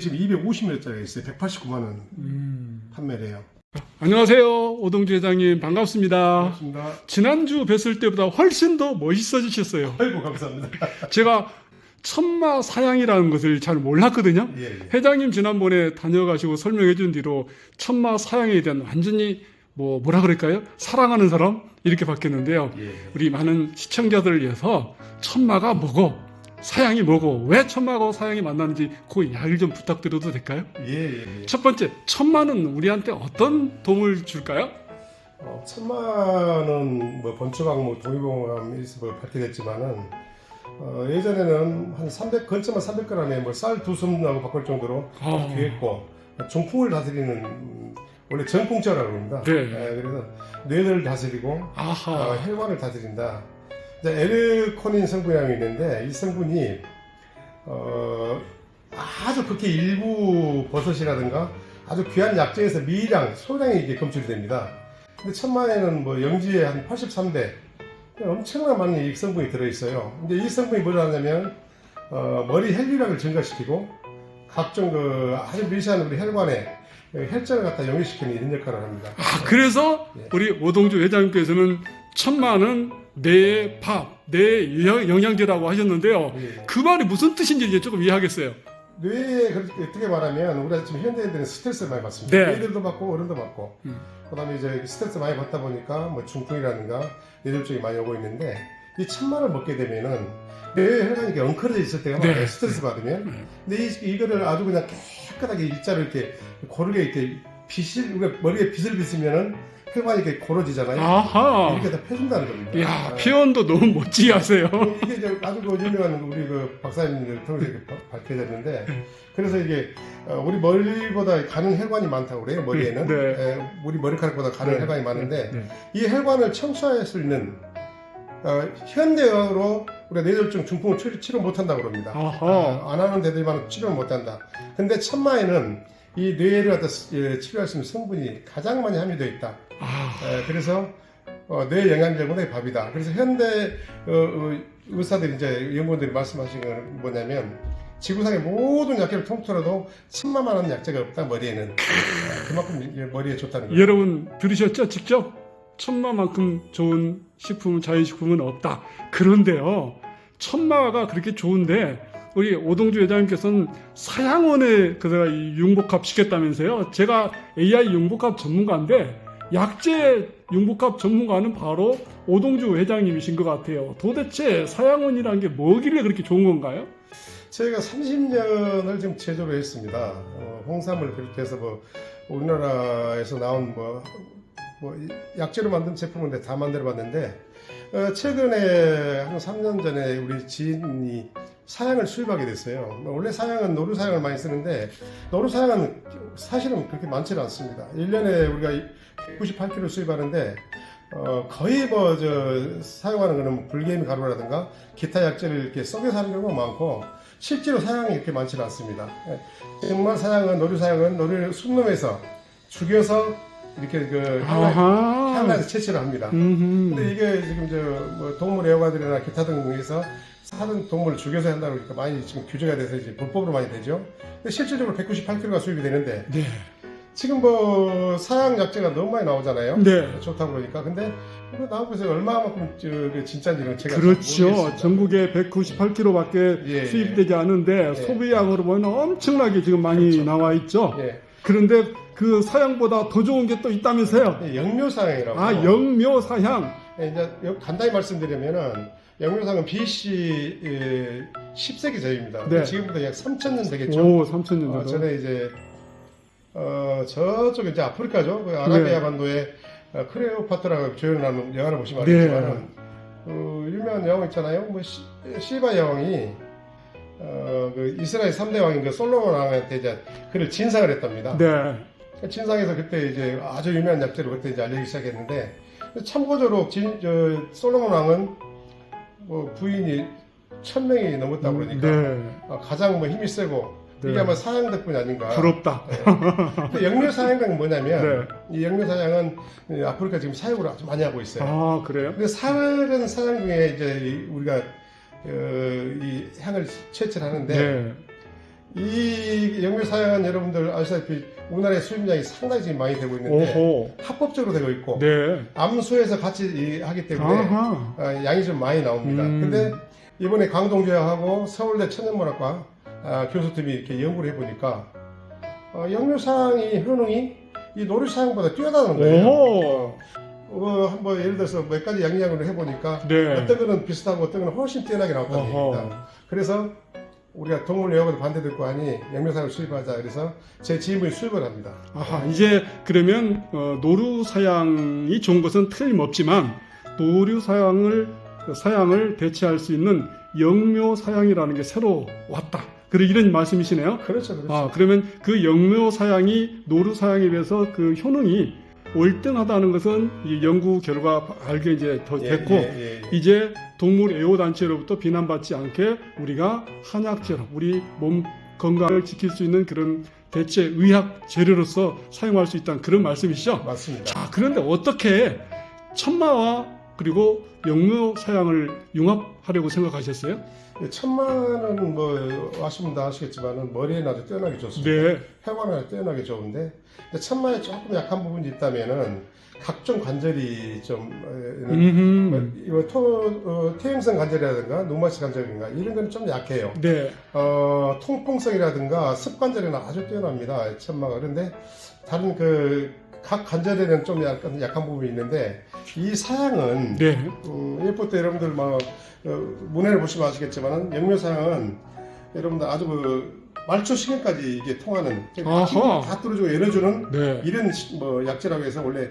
지금 250m짜리 있어요. 189만 원 음. 판매를 해요. 안녕하세요. 오동주 회장님 반갑습니다. 반갑습니다. 지난주 뵀을 때보다 훨씬 더 멋있어지셨어요. 아이고 감사합니다. 제가 천마 사양이라는 것을 잘 몰랐거든요. 예, 예. 회장님 지난번에 다녀가시고 설명해 준 뒤로 천마 사양에 대한 완전히 뭐 뭐라 그럴까요? 사랑하는 사람 이렇게 바뀌었는데요. 예. 우리 많은 시청자들을 위해서 천마가 뭐고 사양이 뭐고 왜 천마하고 사양이 만나는지 그 이야기를 좀 부탁드려도 될까요? 예, 예, 예. 첫 번째 천마는 우리한테 어떤 도움을 줄까요? 어, 천만은 뭐 번초강, 뭐 밝혀졌지만은 어, 예전에는 한 300, 걸쳐만 300g에 뭐 쌀 두 숨하고 바꿀 정도로 아. 귀했고 중풍을 다스리는 음, 원래 전풍자라고 합니다. 네. 예, 그래서 뇌를 다스리고 아하. 어, 혈관을 다스린다. 이제 에르코닌 성분이라는 게 있는데 이 성분이 어, 아주 극히 일부 버섯이라든가 아주 귀한 약재에서 미량, 소량이 이게 검출이 됩니다. 근데 천만에는 뭐 영지에 한 83배 엄청난 많은 이 성분이 들어있어요. 근데 이 성분이 뭘 하냐면 어, 머리 혈류량을 증가시키고 각종 그 아주 미세한 우리 혈관에 혈전을 갖다 영위시키는 이런 역할을 합니다. 아, 그래서 예. 우리 오동주 회장님께서는 천마는 뇌의 밥, 뇌의 영- 영양제라고 하셨는데요. 예. 그 말이 무슨 뜻인지 이제 조금 이해하겠어요. 뇌에 그렇게 어떻게 말하면 우리가 지금 현대인들은 스트레스를 많이 받습니다. 네. 애들도 받고 어른도 받고 음. 그다음에 이제 스트레스 많이 받다 보니까 뭐 중풍이라든가 뇌졸중이 많이 오고 있는데 이 천마를 먹게 되면은 뇌 혈관이 엉클어져 있을 때가 네. 많아요. 스트레스 받으면. 근데 이, 이거를 아주 그냥 깨끗하게 일자로 이렇게 고르게 이렇게 빗을 우리가 머리에 빗을 빗으면은 혈관이 이렇게 고러지잖아요. 아하. 이렇게 다 펴준다는 겁니다. 야, 아, 표현도 너무 멋지게 하세요. 이게 이제 아주 그 유명한 우리 그 박사님들 통해서 이렇게 밝혀졌는데 그래서 이게 어, 우리 머리보다 가는 혈관이 많다고 그래요 머리에는 네. 에, 우리 머리카락보다 가는 네. 혈관이 많은데 네. 이 혈관을 청소할 수 있는 어, 현대의학으로 우리가 뇌졸중 중풍을 치료, 치료 못한다고 그럽니다. 어, 안 하는 데들만 치료를 못한다 근데 천마에는 이 뇌를 갖다 스- 예, 치료할 수 있는 성분이 가장 많이 함유되어 있다 아, 에, 그래서 어, 뇌 영양제보다 밥이다. 그래서 현대 어, 어, 의사들이 이제 연구원들이 말씀하신 건 뭐냐면 지구상의 모든 약재를 통틀어도 천만만한 약재가 없다 머리에는 에, 그만큼 머리에 좋다는 거예요. 여러분 들으셨죠? 직접 천마만큼 좋은 식품은 자연식품은 없다. 그런데요, 천마가 그렇게 좋은데 우리 오동주 회장님께서는 사양원에 그가 이 융복합 시켰다면서요? 제가 AI 융복합 전문가인데 약재 융복합 전문가는 바로 오동주 회장님이신 것 같아요. 도대체 사양원이라는 게 뭐길래 그렇게 좋은 건가요? 저희가 30년을 지금 제조를 했습니다. 어, 홍삼을 비롯해서 뭐 우리나라에서 나온 뭐, 뭐 이- 약재로 만든 제품은 다 만들어 봤는데 어, 최근에 한 3년 전에 우리 지인이 사양을 수입하게 됐어요. 뭐 원래 사양은 노루 사양을 많이 쓰는데 노루 사양은 사실은 그렇게 많지는 않습니다. 1년에 우리가 98kg 수입하는데 어, 거의 뭐 저 사용하는 거는 뭐 불개미 가루라든가 기타 약재를 이렇게 썩여서 하는 경우가 많고 실제로 사양이 이렇게 많지는 않습니다. 예, 정말 사양은 노루 사양은 노루를 순놈에서 죽여서 이렇게 그 아하. 향나에서 채취를 합니다. 음흠. 근데 이게 지금 저뭐 동물 애호가들이나 기타 등에서 사는 동물을 죽여서 한다고 그러니까 많이 지금 규제가 돼서 이제 불법으로 많이 되죠. 근데 실질적으로 198kg가 수입이 되는데 네. 지금 뭐 사양 약재가 너무 많이 나오잖아요. 네. 좋다고 그러니까 근데 이거 나오고 있어요. 얼마만큼 저, 그 진짜인지는 제가 잘 그렇죠. 전국에 198kg밖에 예, 수입되지 않은데 예. 소비량으로 보면 엄청나게 지금 많이 그렇죠. 나와 있죠. 예, 그런데 그 사양보다 더 좋은 게 또 있다면서요. 예, 영묘사양이라고. 아, 영묘 사양. 예, 이제 여- 간단히 말씀드리면은 영묘상은 BC 예, 10세기 전입니다. 네. 지금부터 약 3천년 되겠죠. 오, 3천년 어. 전에 이제 어, 저쪽 이제 아프리카죠. 그 아라비아 네. 반도에 어, 크레오파트라가 조연하는 영화를 보시면 네. 알겠지만은 그 유명한 여왕 있잖아요. 뭐 시, 시바 여왕이 어, 그 이스라엘 3대 왕인 그 솔로몬 왕한테 이제 그를 진상을 했답니다. 네. 진상에서 그때 이제 아주 유명한 약재로 그때 이제 알려지기 시작했는데 참고적으로 진, 저, 솔로몬 왕은 뭐 부인이 천 명이 넘었다고 그러니까 네. 어, 가장 뭐 힘이 세고 네. 이게 아마 사양 덕분이 아닌가. 부럽다. 그 영묘 사양은 뭐냐면 네. 이 영묘 사양은 이 아프리카 지금 사육을 아주 많이 하고 있어요. 아 그래요? 근데 사흘은 사양 중에 이제 이 우리가 어, 이 향을 채취하는데 네. 이 영묘 사양은 여러분들 아시다시피 우리나라의 수입량이 상당히 지금 많이 되고 있는데 오호. 합법적으로 되고 있고 네. 암수에서 같이 이- 하기 때문에 아하. 어, 양이 좀 많이 나옵니다. 음. 근데 이번에 강동대학하고 서울대 천연문학과 아, 교수팀이 이렇게 연구를 해보니까 어, 영묘사항이 효능이 이 노루사항보다 뛰어나는 거예요. 오호. 어, 뭐 예를 들어서 몇 가지 양양을 해보니까 네. 어떤 거는 비슷하고 어떤 거는 훨씬 뛰어나게 나왔다는 어허. 얘기입니다. 그래서 우리가 동물의학에도 반대될 거 아니 영묘사항을 수입하자 그래서 제 지인분이 수입을 합니다. 아하, 이제 그러면 어, 노루 사양이 좋은 것은 틀림없지만 노루 사양을 사양을 대체할 수 있는 영묘 사양이라는 게 새로 왔다. 그래 이런 말씀이시네요. 그렇죠, 그렇죠. 아 그러면 그 영묘 사양이 노루 사양에 비해서 그 효능이 월등하다는 것은 이 연구 결과 알게 이제 더 예, 됐고 예, 예, 예. 이제 동물 애호 단체로부터 비난받지 않게 우리가 한약재로 우리 몸 건강을 지킬 수 있는 그런 대체 의학 재료로서 사용할 수 있다는 그런 말씀이시죠? 맞습니다. 자, 그런데 어떻게 천마와 그리고 영묘 사양을 융합하려고 생각하셨어요? 예, 천만은 뭐 아시면 다 아시겠지만은 머리에 나도 뛰어나게 좋습니다. 네. 혈관에 뛰어나게 좋은데 천만에 조금 약한 부분이 있다면은 각종 관절이 좀 어, 음. 이거 토, 어, 퇴행성 관절이라든가 노마시 관절인가 이런 거는 좀 약해요. 네. 어, 통풍성이라든가 습관절에는 아주 뛰어납니다. 천마가 그런데 다른 그 각 관절에는 좀 약간 약한 부분이 있는데 이 사양은 네. 음, 일부 때 여러분들 뭐 어, 문해를 보시면 아시겠지만은 영묘상은 여러분들 아주 그 말초 시간까지 이게 통하는 아하. 다 뚫어주고 열어주는 네. 이런 시- 뭐 약재라고 해서 원래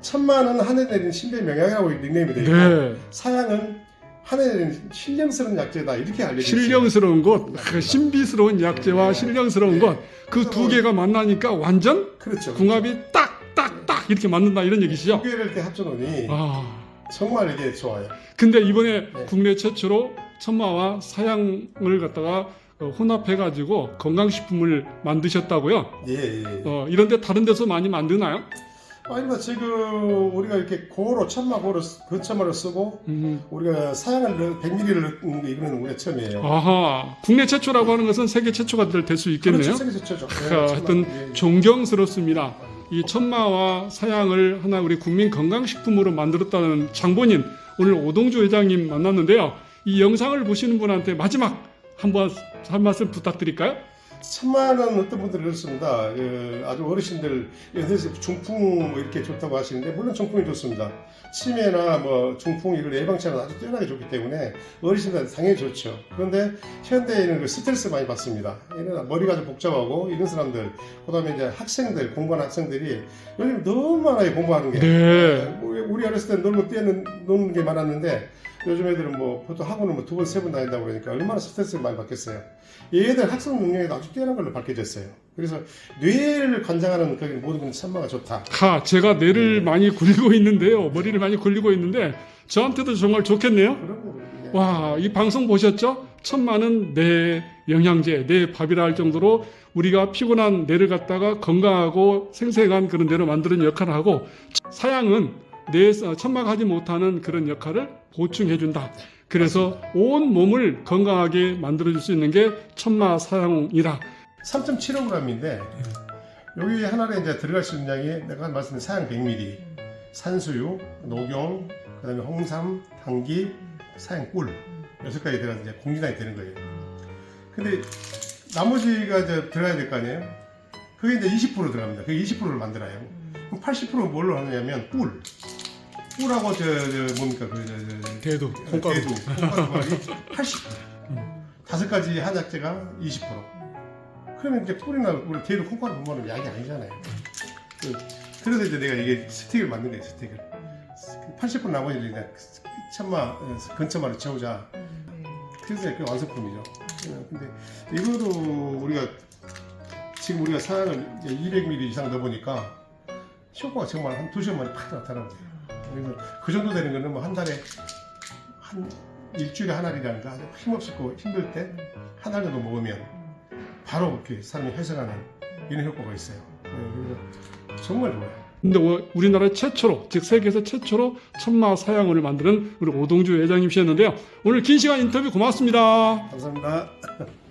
천만은 하늘 내린 신비의 명약이라고 닉네임이 되어 있고 네. 사양은 하늘 내린 신령스러운 약재다 이렇게 알려져 있어요. 신령스러운 것, 그 신비스러운 약재와 신령스러운 것, 그 두 개가 만나니까 완전 그렇죠. 궁합이 딱, 딱, 딱 이렇게 맞는다 이런 얘기시죠? 두 개를 이렇게 합쳐놓으니 아. 정말 이게 좋아요. 근데 이번에 네. 국내 최초로 천마와 사양을 갖다가 어, 혼합해가지고 건강식품을 만드셨다고요? 예, 예. 예. 어, 이런데 다른 데서 많이 만드나요? 아닙니다. 지금 우리가 이렇게 고로 천마 고로 그 천마를 쓰고 음. 우리가 사양을 100ml를 넣는 게 이거는 우리가 처음이에요. 아하, 국내 최초라고 하는 것은 세계 최초가 될 수 있겠네요. 그렇죠. 세계 최초죠. 네. 하여튼 예, 예. 존경스럽습니다. 이 천마와 사양을 하나 우리 국민 건강식품으로 만들었다는 장본인 오늘 오동주 회장님 만났는데요. 이 영상을 보시는 분한테 마지막 한번 한 말씀 부탁드릴까요? 천만은 어떤 분들이 그렇습니다. 그 아주 어르신들 요새 중풍 뭐 이렇게 좋다고 하시는데 물론 중풍이 좋습니다. 치매나 뭐 중풍 이런 예방차는 아주 뛰어나게 좋기 때문에 어르신들한테 당연히 좋죠. 그런데 현대에는 그 스트레스 많이 받습니다. 이런 머리가 좀 복잡하고 이런 사람들, 그다음에 이제 학생들 공부하는 학생들이 요즘 너무 많아요 공부하는 게. 네. 우리, 우리 어렸을 때 놀고 뛰는 노는 게 많았는데 요즘 애들은 뭐 보통 학원을 뭐 두 번 세 번 다닌다고 그러니까 얼마나 스트레스를 많이 받겠어요. 얘들 학습 능력이 아주 뛰어난 걸로 밝혀졌어요. 그래서 뇌를 관장하는 그 모든 건 천마가 좋다. 하, 제가 뇌를 많이 굴리고 있는데요. 머리를 많이 굴리고 있는데 저한테도 정말 좋겠네요. 예. 와, 이 방송 보셨죠? 천만은 내 영양제, 내 밥이라 할 정도로 우리가 피곤한 뇌를 갖다가 건강하고 생생한 그런 뇌로 만드는 역할을 하고 사양은 뇌 천마가 하지 못하는 그런 역할을 보충해 준다. 그래서 온 몸을 건강하게 만들어 줄 수 있는 게 천마 사양이다. 3.75g인데 여기 하나에 이제 들어갈 수 있는 양이 내가 말씀드린 사양 100ml, 산수유, 녹용, 그다음에 홍삼, 당기, 사양 꿀 여섯 가지 들어가서 이제 공진하게 되는 거예요. 근데 나머지가 이제 들어가야 될 거 아니에요? 그게 이제 20% 들어갑니다. 그 20%를 만들어요. 그럼 80%는 뭘로 하느냐면 꿀. 꿀하고 저, 저 뭡니까 그 저, 저, 저, 대두, 대두, 콩가루 말이 80%. 다섯 가지 한약재가 20%. 그러면 이제 꿀이나 우리 대두 콩가루 보면 약이 아니잖아요. 그, 그래서 이제 내가 이게 스틱을 만든 거예요, 스틱을. 80% 나머지를 이제 천마, 근처마를 채우자. 그래서 그 완성품이죠. 어, 근데 이거도 우리가 지금 우리가 사양을 200ml 이상 넣어보니까 효과가 정말 한 2시간 만에 팍 나타나거든요. 그 정도 되는 거는 뭐 한 달에 한 일주일에 한 알이라는가 아주 힘없고 힘들 때 한 알 정도 먹으면 바로 이렇게 삶이 회생하는 이런 효과가 있어요. 네, 그래서 정말 좋아요. 근데 오- 우리나라 최초로 즉 세계에서 최초로 천마 사양원을 만드는 우리 오동주 회장님이셨는데요. 오늘 긴 시간 인터뷰 고맙습니다. 감사합니다.